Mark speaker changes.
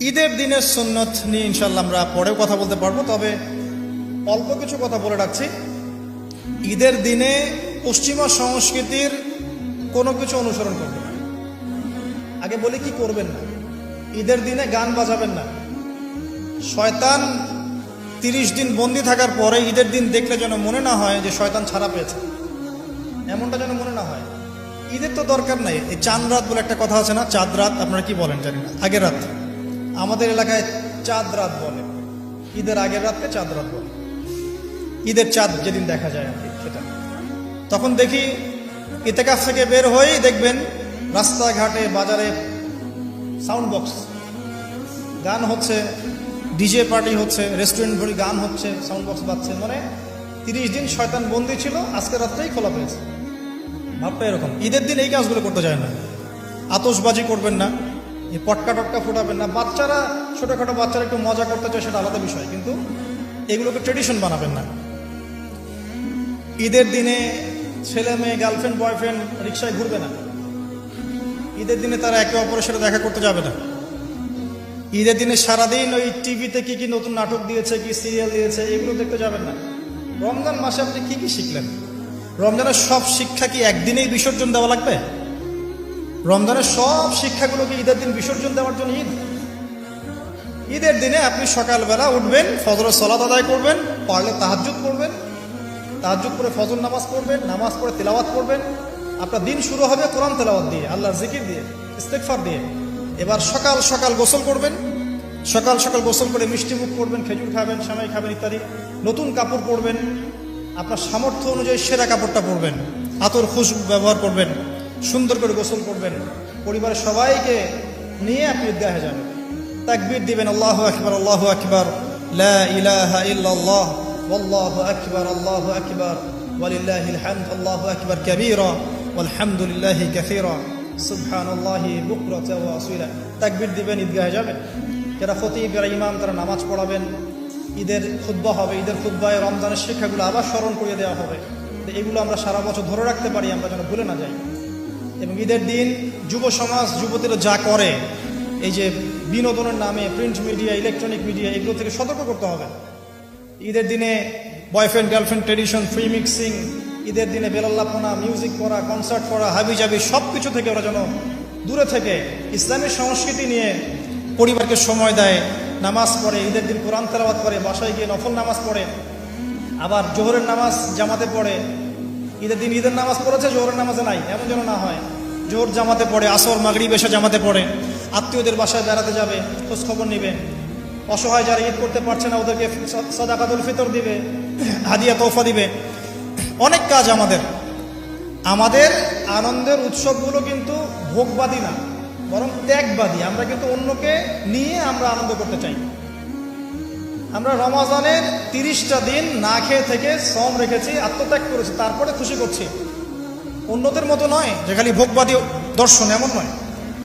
Speaker 1: ঈদের দিনের সুন্নত নিয়ে ইনশাল্লাহ আমরা পরেও কথা বলতে পারব, তবে অল্প কিছু কথা বলে রাখছি। ঈদের দিনে পশ্চিমা সংস্কৃতির কোনো কিছু অনুসরণ করবেন না। আগে বলি কি করবেন না। ঈদের দিনে গান বাজাবেন না। শয়তান তিরিশ দিন বন্দি থাকার পরে ঈদের দিন দেখলে যেন মনে না হয় যে শয়তান ছাড়া পেয়েছে। এমনটা যেন মনে না হয়। ঈদের তো দরকার নাই। এই চাঁদ রাত বলে একটা কথা আছে না? চাঁদ রাত, আপনারা কি বলেন জানি না। আগের রাত। আমাদের এলাকায় চাঁদ রাত বলে। ঈদের আগের রাতকে চাঁদ রাত বলে। ঈদের চাঁদ যেদিন দেখা যায় আর কি, সেটা। তখন দেখি ইতেকাফ থেকে বের হয়েই দেখবেন রাস্তাঘাটে, বাজারে সাউন্ড বক্স গান হচ্ছে ডিজে পার্টি হচ্ছে রেস্টুরেন্ট ভরি গান হচ্ছে সাউন্ড বক্স বাজছে। মানে তিরিশ দিন শয়তান বন্দি ছিল, আজকে রাত্রেই খোলা পেয়েছে। ভাবটা এরকম। ঈদের দিন এই কাজগুলো করতে যায় না। আতসবাজি করবেন না। এই পটকা টটকা ফোটাবেন না। বাচ্চারা, ছোটোখাটো বাচ্চারা একটু মজা করতে চায়, সেটা আলাদা বিষয়, কিন্তু এগুলোকে ট্রেডিশন বানাবেন না। ঈদের দিনে ছেলে মেয়ে গার্লফ্রেন্ড বয়ফ্রেন্ড রিক্সায় ঘুরবে না। ঈদের দিনে তারা একে অপরের সাথে দেখা করতে যাবে না। ঈদের দিনে সারাদিন ওই টিভিতে কি কি নতুন নাটক দিয়েছে, কি সিরিয়াল দিয়েছে, এগুলো দেখতে যাবেন না। রমজান মাসে আপনি কি কি শিখলেন? রমজানের সব শিক্ষা কি একদিনেই বিসর্জন দেওয়া লাগবে? রমজানের সব শিক্ষাগুলোকে ঈদের দিন বিসর্জন দেওয়ার জন্য ঈদ। ঈদের দিনে আপনি সকালবেলা উঠবেন ফজর সলাত আদায় করবেন, পারলে তাহাজুদ করবেন তাহাজুদ করে ফজর নামাজ পড়বেন, নামাজ পড়ে তেলাওয়াত করবেন। আপনার দিন শুরু হবে কোরআন তেলাওয়াত দিয়ে, আল্লাহর জিকির দিয়ে ইস্তেকফার দিয়ে। এবার সকাল সকাল গোসল করবেন, সকাল সকাল গোসল করে মিষ্টি মুখ করবেন, খেজুর খাবেন সামাই খাবেন ইত্যাদি। নতুন কাপড় পরবেন, আপনার সামর্থ্য অনুযায়ী সেরা কাপড়টা পরবেন, আতর খুশ ব্যবহার করবেন। সুন্দর করে গোসল করবেন পরিবারের সবাইকে নিয়ে আপনি ঈদগাহে যাবেন তাকবীর দিবেন আল্লাহ আকবার আল্লাহ আকবার লা ইলাহা ইল্লাল্লাহ والله أكبر الله أكبر ولله الحمد الله أكبر كبيرا والحمد لله كثيرا سبحان الله بكرة وأصيلا তাকবীর দিবেন ঈদগাহে যাবেন যারা খতিব যারা ইমাম তারা নামাজ পড়াবেন ঈদের খুদ্া হবে ঈদের খুদ্ায় রমজানের শিক্ষাগুলো আবার স্মরণ করিয়ে দেওয়া হবে তো এগুলো আমরা সারা বছর ধরে রাখতে পারি আমরা যেন ভুলে না যাই এবং ঈদের দিন যুব সমাজ, যুবতীরা যা করে, এই যে বিনোদনের নামে প্রিন্ট মিডিয়া ইলেকট্রনিক মিডিয়া এগুলো থেকে সতর্ক করতে হবে। ঈদের দিনে boyfriend girlfriend tradition free mixing ঈদের দিনে বেলাল্লাপনা মিউজিক করা কনসার্ট করা হাবি জাবি সব কিছু থেকে ওরা যেন দূরে থেকে ইসলামী সংস্কৃতি নিয়ে পরিবারকে সময় দেয়, নামাজ পড়ে, ঈদের দিন কোরআন তেলাওয়াত করে, বাসায় গিয়ে নফল নামাজ পড়ে, আবার জোহরের নামাজ জামাতে পড়ে ঈদের দিন ঈদের নামাজ পড়েছে, জোহরের নামাজে নাই, এমন যেন না হয়। জোর জামাতে পড়ে, আসর মাগড়ি বেশে জামাতে পড়ে। আত্মীয়দের বাসায় বেড়াতে যাবে, খোঁজ খবর নেবে। অসহায় যারা ঈদ করতে পারছে না, ওদেরকে সদাকাতুল ফিতর দিবে, হাদিয়া তোফা দিবে। অনেক কাজ আমাদের। আমাদের আনন্দের উৎসবগুলো কিন্তু ভোগবাদী না, বরং ত্যাগবাদী। আমরা কিন্তু অন্যকে নিয়ে আমরা আনন্দ করতে চাই। আমরা রমাজানের তিরিশটা দিন না খেয়ে থেকে শ্রম রেখেছি, আত্মত্যাগ করেছি, তারপরে খুশি করছি। অন্যদের মতো নয় যে খালি ভোগবাদী দর্শন, এমন নয়।